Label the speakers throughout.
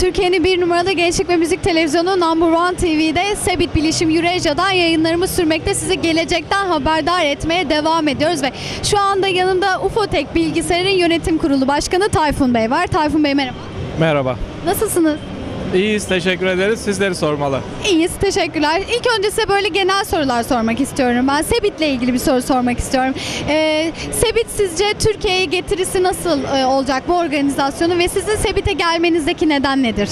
Speaker 1: Türkiye'nin bir numaralı gençlik ve müzik televizyonu Number One TV'de Sebit Bilişim Eurasia'dan yayınlarımız sürmekte. Sizi gelecekten haberdar etmeye devam ediyoruz ve şu anda yanımda Ufotek Bilgisayar'ın yönetim kurulu başkanı Tayfun Bey var. Tayfun Bey merhaba.
Speaker 2: Merhaba.
Speaker 1: Nasılsınız?
Speaker 2: İyiyiz, teşekkür ederiz. Sizleri sormalı.
Speaker 1: İyiyiz, teşekkürler. İlk önce size böyle genel sorular sormak istiyorum. Ben Sebit'le ilgili bir soru sormak istiyorum. Ee, Sebit sizce Türkiye'ye getirisi nasıl e, olacak bu organizasyonu ve sizin Sebit'e gelmenizdeki neden nedir?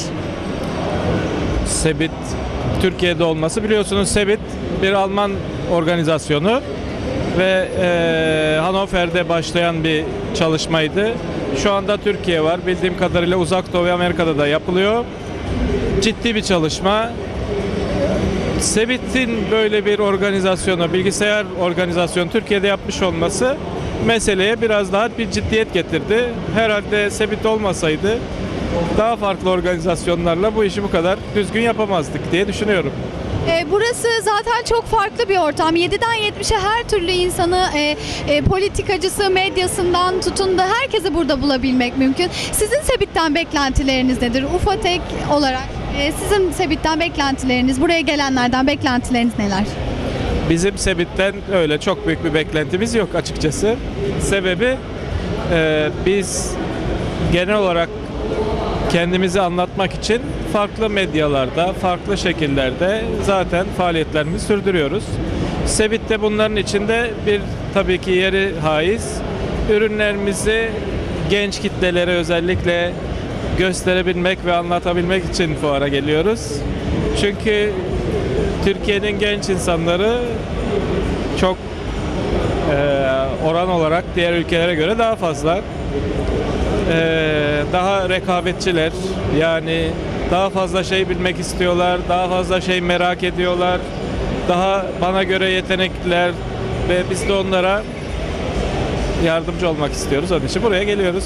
Speaker 2: Sebit Türkiye'de olması biliyorsunuz Sebit bir Alman organizasyonu ve e, Hannover'de başlayan bir çalışmaydı. Şu anda Türkiye var. Bildiğim kadarıyla Uzak Doğu ve Amerika'da da yapılıyor. Ciddi bir çalışma. Sebit'in böyle bir organizasyonu, bilgisayar organizasyonu Türkiye'de yapmış olması meseleye biraz daha bir ciddiyet getirdi. Herhalde Sebit olmasaydı daha farklı organizasyonlarla bu işi bu kadar düzgün yapamazdık diye düşünüyorum.
Speaker 1: Ee, burası zaten çok farklı bir ortam. 7'den 70'e her türlü insanı e, e, politikacısı, medyasından tutun da herkesi burada bulabilmek mümkün. Sizin Sebit'ten beklentileriniz nedir? Ufatek olarak e, sizin Sebit'ten beklentileriniz, buraya gelenlerden beklentileriniz neler?
Speaker 2: Bizim Sebit'ten öyle çok büyük bir beklentimiz yok açıkçası. Sebebi e, biz genel olarak kendimizi anlatmak için farklı medyalarda, farklı şekillerde zaten faaliyetlerimizi sürdürüyoruz. Sebit de bunların içinde bir tabii ki yeri haiz. Ürünlerimizi genç kitlelere özellikle gösterebilmek ve anlatabilmek için fuara geliyoruz. Çünkü Türkiye'nin genç insanları çok eee, oran olarak diğer ülkelere göre daha fazla. Eee, daha rekabetçiler. Yani daha fazla şey bilmek istiyorlar, daha fazla şey merak ediyorlar. Daha bana göre yetenekliler ve biz de onlara yardımcı olmak istiyoruz. Onun için buraya geliyoruz.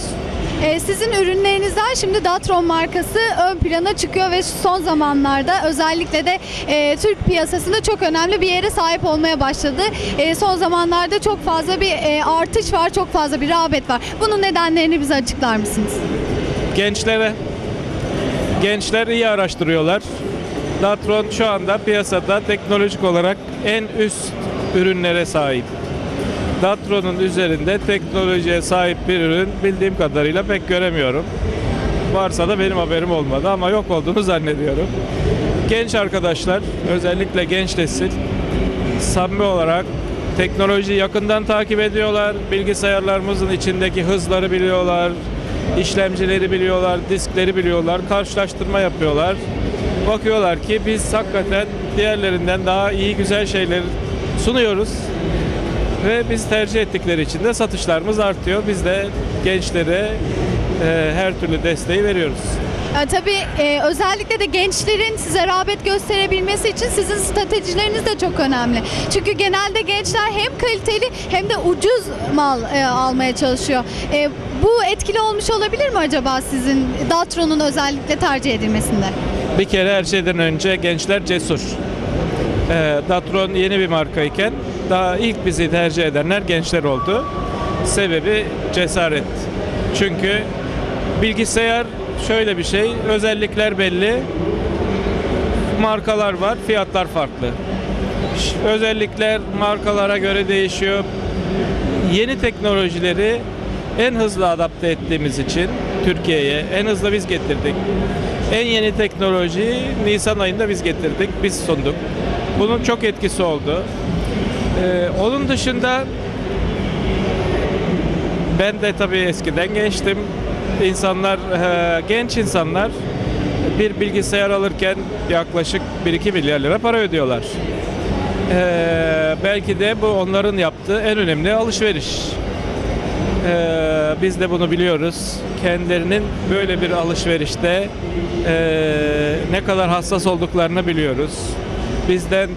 Speaker 1: Ee, sizin ürünlerinizden şimdi Datron markası ön plana çıkıyor ve son zamanlarda özellikle de e, Türk piyasasında çok önemli bir yere sahip olmaya başladı. E, son zamanlarda çok fazla bir e, artış var, çok fazla bir rağbet var. Bunun nedenlerini bize açıklar mısınız?
Speaker 2: gençlere gençler iyi araştırıyorlar. Datron şu anda piyasada teknolojik olarak en üst ürünlere sahip. Datron'un üzerinde teknolojiye sahip bir ürün bildiğim kadarıyla pek göremiyorum. Varsa da benim haberim olmadı ama yok olduğunu zannediyorum. Genç arkadaşlar, özellikle genç nesil samimi olarak teknolojiyi yakından takip ediyorlar. Bilgisayarlarımızın içindeki hızları biliyorlar. işlemcileri biliyorlar, diskleri biliyorlar. Karşılaştırma yapıyorlar. Bakıyorlar ki biz hakikaten diğerlerinden daha iyi güzel şeyler sunuyoruz. Ve biz tercih ettikleri için de satışlarımız artıyor. Biz de gençlere e, her türlü desteği veriyoruz.
Speaker 1: E, tabii e, özellikle de gençlerin size rağbet gösterebilmesi için sizin stratejileriniz de çok önemli. Çünkü genelde gençler hem kaliteli hem de ucuz mal e, almaya çalışıyor. E, bu etkili olmuş olabilir mi acaba sizin Datron'un özellikle tercih edilmesinde?
Speaker 2: Bir kere her şeyden önce gençler cesur. Ee, Datron yeni bir markayken daha ilk bizi tercih edenler gençler oldu. Sebebi cesaret. Çünkü bilgisayar şöyle bir şey, özellikler belli, markalar var, fiyatlar farklı. Özellikler markalara göre değişiyor. Yeni teknolojileri en hızlı adapte ettiğimiz için Türkiye'ye en hızlı biz getirdik. En yeni teknolojiyi Nisan ayında biz getirdik, biz sunduk. Bunun çok etkisi oldu. Ee, onun dışında ben de tabii eskiden gençtim. İnsanlar, e, genç insanlar bir bilgisayar alırken yaklaşık 1-2 milyar lira para ödüyorlar. Ee, belki de bu onların yaptığı en önemli alışveriş. Ee, biz de bunu biliyoruz. Kendilerinin böyle bir alışverişte ee, ne kadar hassas olduklarını biliyoruz. Bizden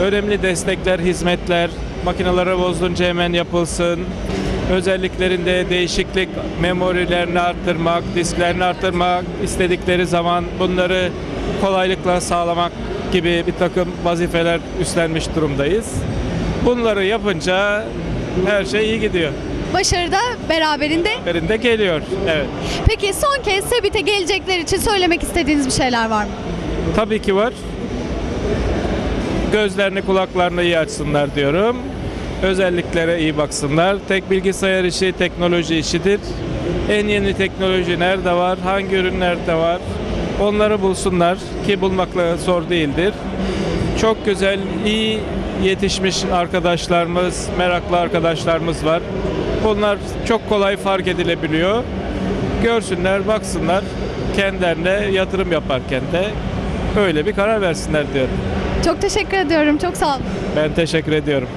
Speaker 2: önemli destekler, hizmetler, makinelere bozulunca hemen yapılsın. Özelliklerinde değişiklik, memorilerini arttırmak, disklerini arttırmak, istedikleri zaman bunları kolaylıkla sağlamak gibi bir takım vazifeler üstlenmiş durumdayız. Bunları yapınca her şey iyi gidiyor.
Speaker 1: Başarı da beraberinde.
Speaker 2: Birinde geliyor. Evet.
Speaker 1: Peki son kez Sebit'e gelecekler için söylemek istediğiniz bir şeyler var mı?
Speaker 2: Tabii ki var. Gözlerini kulaklarını iyi açsınlar diyorum. Özelliklere iyi baksınlar. Tek bilgisayar işi teknoloji işidir. En yeni teknoloji nerede var? Hangi ürünlerde var? Onları bulsunlar ki bulmakla zor değildir. Çok güzel, iyi yetişmiş arkadaşlarımız, meraklı arkadaşlarımız var. Bunlar çok kolay fark edilebiliyor. Görsünler, baksınlar. Kendilerine yatırım yaparken de öyle bir karar versinler diyorum.
Speaker 1: Çok teşekkür ediyorum. Çok sağ olun.
Speaker 2: Ben teşekkür ediyorum.